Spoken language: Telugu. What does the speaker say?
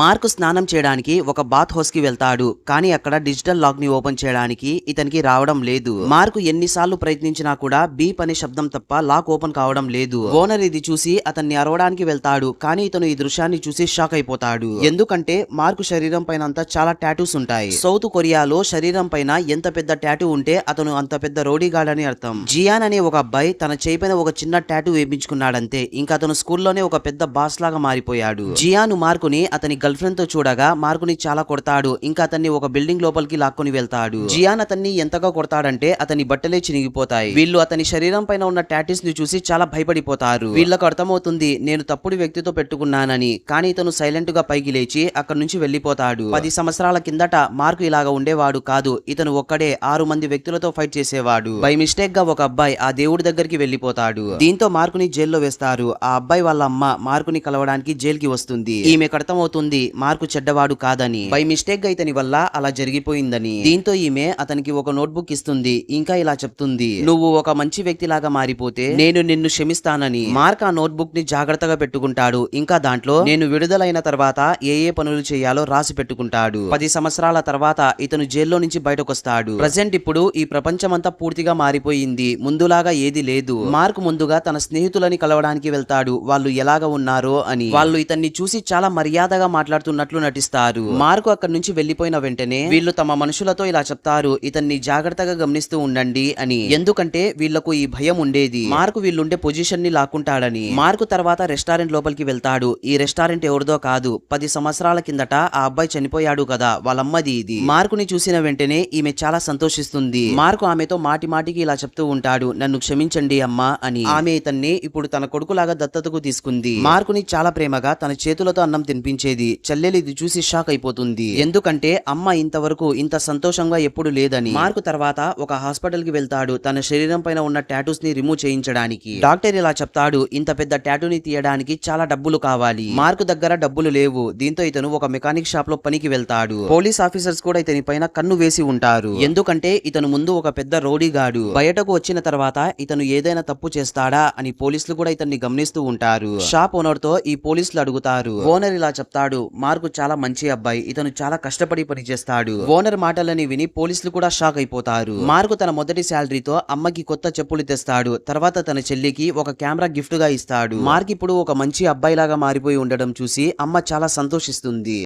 మార్కు స్నానం చేయడానికి ఒక బాత్ హౌస్కి వెళ్తాడు. కానీ అక్కడ డిజిటల్ లాక్ని ఓపెన్ చేయడానికి ఇతనికి రావడం లేదు. మార్కు ఎన్నిసార్లు ప్రయత్నించినా కూడా బీప్ అనే శబ్దం తప్ప లాక్ ఓపెన్ కావడం లేదు. ఓనర్ ఇది చూసి అతన్ని అరవడానికి వెళ్తాడు. కానీ ఇతను ఈ దృశ్యాన్ని చూసి షాక్ అయిపోతాడు. ఎందుకంటే మార్కు శరీరం పైన అంతా చాలా టాటూస్ ఉంటాయి. సౌత్ కొరియాలో శరీరం పైన ఎంత పెద్ద టాటూ ఉంటే అతను అంత పెద్ద రోడీగాడ్ అని అర్థం. జియాన్ అనే ఒక అబ్బాయి తన చేయి పైన ఒక చిన్న టాటూ వేయించుకున్నాడంతే ఇంకా అతను స్కూల్లోనే ఒక పెద్ద బాస్ లాగా మారిపోయాడు. జియాను మార్కుని అతని గర్ల్ ఫ్రెండ్తో చూడగా మార్కుని చాలా కొడతాడు. ఇంకా అతన్ని ఒక బిల్డింగ్ లోపలికి లాక్కొని వెళ్తాడు. జియాన్ అతన్ని ఎంతగా కొడతాడంటే అతని బట్టలే చినిగిపోతాయి. వీళ్ళు అతని శరీరం పైన ఉన్న టాటిస్ని చూసి చాలా భయపడిపోతారు. వీళ్ళకు అర్థమవుతుంది నేను తప్పుడు వ్యక్తితో పెట్టుకున్నానని. కానీ ఇతను సైలెంట్గా పైకి లేచి అక్కడ నుంచి వెళ్ళిపోతాడు పది సంవత్సరాల కిందట మార్కు ఇలాగా ఉండేవాడు కాదు. ఇతను ఒక్కడే ఆరు మంది వ్యక్తులతో ఫైట్ చేసేవాడు. బై మిస్టేక్గా ఒక అబ్బాయి ఆ దేవుడి దగ్గరికి వెళ్ళిపోతాడు దీంతో మార్కుని జైల్లో వేస్తారు. ఆ అబ్బాయి వాళ్ళ అమ్మ మార్కుని కలవడానికి జైలుకి వస్తుంది. ఈమెకు అర్థమవుతుంది మార్కు చెడ్డవాడు కాదని. బై మిస్టేక్గా ఇతని వల్ల అలా జరిగిపోయిందని. దీంతో ఈమె అతనికి ఒక నోట్బుక్ ఇస్తుంది ఇంకా ఇలా చెప్తుంది. నువ్వు ఒక మంచి వ్యక్తిలాగా మారిపోతే నేను నిన్ను క్షమిస్తానని. మార్క్ ఆ నోట్బుక్ని జాగ్రత్తగా పెట్టుకుంటాడు ఇంకా దాంట్లో నేను విడుదలైన తర్వాత ఏ ఏ పనులు చేయాలో రాసి పెట్టుకుంటాడు. పది సంవత్సరాల తర్వాత ఇతను జైల్లో నుంచి బయటకొస్తాడు. ప్రజెంట్ ఇప్పుడు ఈ ప్రపంచమంతా పూర్తిగా మారిపోయింది ముందులాగా ఏది లేదు. మార్క్ ముందుగా తన స్నేహితులని కలవడానికి వెళ్తాడు వాళ్ళు ఎలాగ ఉన్నారో అని. వాళ్ళు ఇతన్ని చూసి చాలా మర్యాదగా మాట్లాడుతున్నట్లు నటిస్తారు. మార్కు అక్కడి నుంచి వెళ్ళిపోయిన వెంటనే వీళ్ళు తమ మనుషులతో ఇలా చెప్తారు ఇతన్ని జాగ్రత్తగా గమనిస్తూ ఉండండి అని. ఎందుకంటే వీళ్ళకు ఈ భయం ఉండేది. మార్కు వీళ్ళుండే పొజిషన్ని లాక్కుంటాడని. మార్కు తర్వాత రెస్టారెంట్ లోపలికి వెళ్తాడు. ఈ రెస్టారెంట్ ఎవరిదో కాదు. పది సంవత్సరాల కిందట ఆ అబ్బాయి చనిపోయాడు కదా వాళ్ళమ్మది ఇది. మార్కుని చూసిన వెంటనే ఈమె చాలా సంతోషిస్తుంది. మార్కు ఆమెతో మాటి మాటికి ఇలా చెప్తూ ఉంటాడు నన్ను క్షమించండి అమ్మా అని. ఆమె ఇతన్ని ఇప్పుడు తన కొడుకులాగా దత్తతకు తీసుకుంది. మార్కుని చాలా ప్రేమగా తన చేతులతో అన్నం తినిపించేది. చెల్లెలు ఇది చూసి షాక్ అయిపోతుంది. ఎందుకంటే అమ్మ ఇంతవరకు ఇంత సంతోషంగా ఎప్పుడు లేదని. మార్క్ తర్వాత ఒక హాస్పిటల్కి వెళ్తాడు. తన శరీరం పైన ఉన్న టాటూస్ని రిమూవ్ చేయించడానికి. డాక్టర్ ఇలా చెప్తాడు ఇంత పెద్ద టాటూని తీయడానికి చాలా డబ్బులు కావాలి. మార్కు దగ్గర డబ్బులు లేవు. దీంతో ఇతను ఒక మెకానిక్ షాప్లో పనికి వెళ్తాడు. పోలీస్ ఆఫీసర్స్ కూడా ఇతని పైన కన్ను వేసి ఉంటారు. ఎందుకంటే ఇతను ముందు ఒక పెద్ద రోడీగాడు. బయటకు వచ్చిన తర్వాత ఇతను ఏదైనా తప్పు చేస్తాడా అని పోలీసులు కూడా ఇతన్ని గమనిస్తూ ఉంటారు. షాప్ ఓనర్తో ఈ పోలీసులు అడుగుతారు. ఓనర్ ఇలా చెప్తాడు మార్కు చాలా మంచి అబ్బాయి. ఇతను చాలా కష్టపడి పని చేస్తాడు ఓనర్ మాటలని విని పోలీసులు కూడా షాక్ అయిపోతారు. మార్కు తన మొదటి శాలరీతో అమ్మకి కొత్త చెప్పులు తెస్తాడు. తర్వాత తన చెల్లికి ఒక కెమెరా గిఫ్ట్గా ఇస్తాడు. మార్క్ ఇప్పుడు ఒక మంచి అబ్బాయిలాగా మారిపోయి ఉండడం చూసి అమ్మ చాలా సంతోషిస్తుంది.